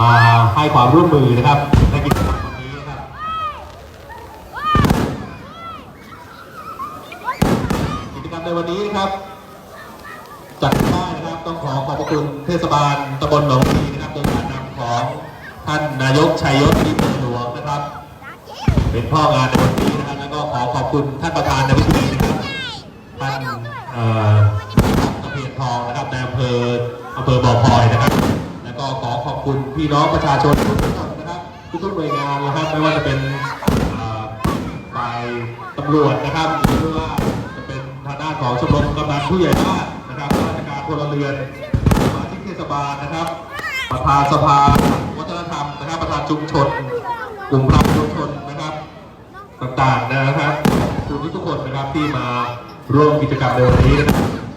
มาให้ความร่วมมือนะครับในกิจกรรมวันนี้นะครับกิจกรรมในวันนี้นะครับจัดได้นะครับต้องขอขอบพระคุณเทศบาลตำบลหนองรีนะครับโดยการนำของท่านนายกชัยยศนิเมืองหลวงนะครับ เป็นพ่องานในวันนี้นะครับแล้วก็ขอขอบคุณท่านประธานในพิธีนะครับท่านเอ่อตะเพียนทองนะครับในอำเภออำเภอบ่อพลอยนะครับ คุณพี่น้องประชาชนทุกคนนะครับทุกๆหน่วยงานนะครับไม่ว่าจะเป็นฝ่ายตำรวจนะครับหรือว่าจะเป็นทางด้านของชมรมกำนันผู้ใหญ่บ้านนะครับราชการพลเรือนสมาชิกเทศบาลนะครับ ประธานสภาวัฒนธรรมนะครับ ประธานชุมชน กลุ่มพลังชุมชนนะครับต่างๆนะครับขอบคุณทุกคนนะครับที่มาร่วมกิจกรรมในวันนี้นะครับ